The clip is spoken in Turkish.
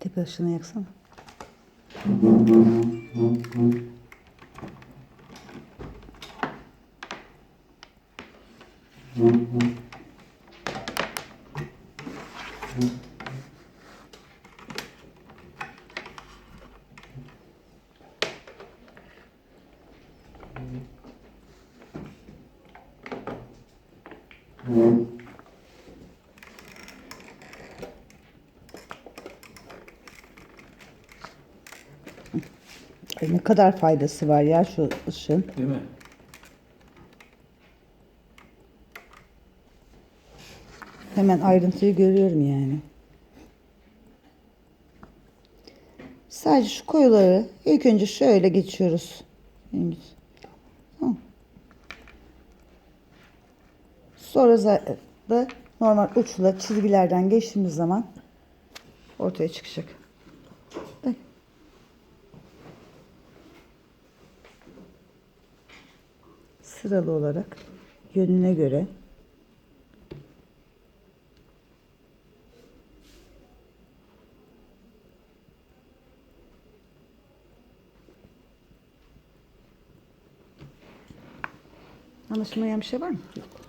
Tepe ışığını yaksana. Ay ne kadar faydası var ya şu ışığın. Değil mi? Hemen ayrıntıyı görüyorum yani. Sadece şu koyuları ilk önce şöyle geçiyoruz. Sonra da normal uçla çizgilerden geçtiğimiz zaman ortaya çıkacak. Sıralı olarak yönüne göre Anlaşılmayan bir şey var mı? Yok.